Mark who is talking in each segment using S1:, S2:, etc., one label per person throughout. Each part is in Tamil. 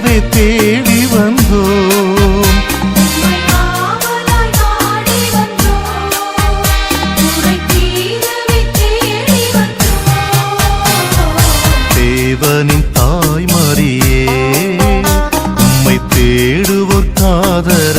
S1: உம்மையாகவே தேடி வந்தோம். தேவனின் தாய் மாறியே உம்மை தேடுவோர் காதல்.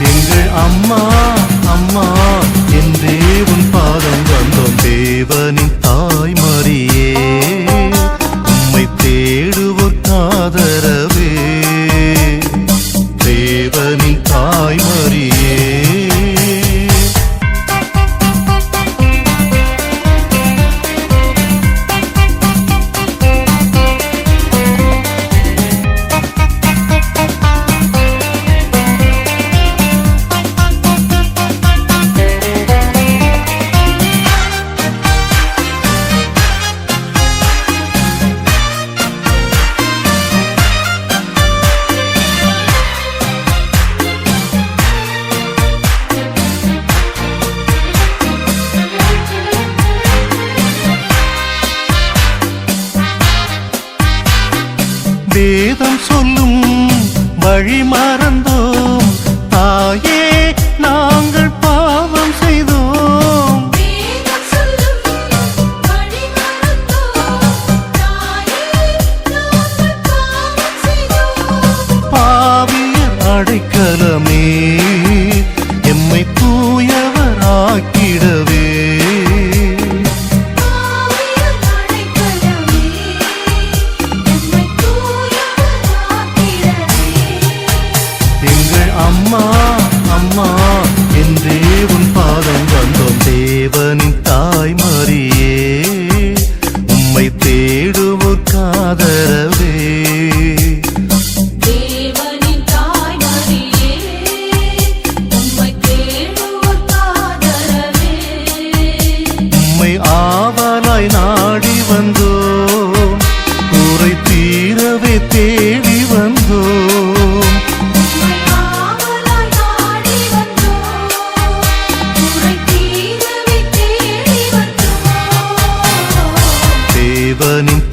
S1: எங்கள் அம்மா அம்மா என்றே உன் பாதம் வந்தோம் தேவனின் தாய் மரியே. வேதம் சொல்லும் வழி மறந்தோம். தாயே நாங்கள் பாவம் செய்தோம். பாவியர் அடைக்கலமே. துணையாய் நாடி வந்தோம். குறை தீரவே தேடி வந்தோம். தேவனின்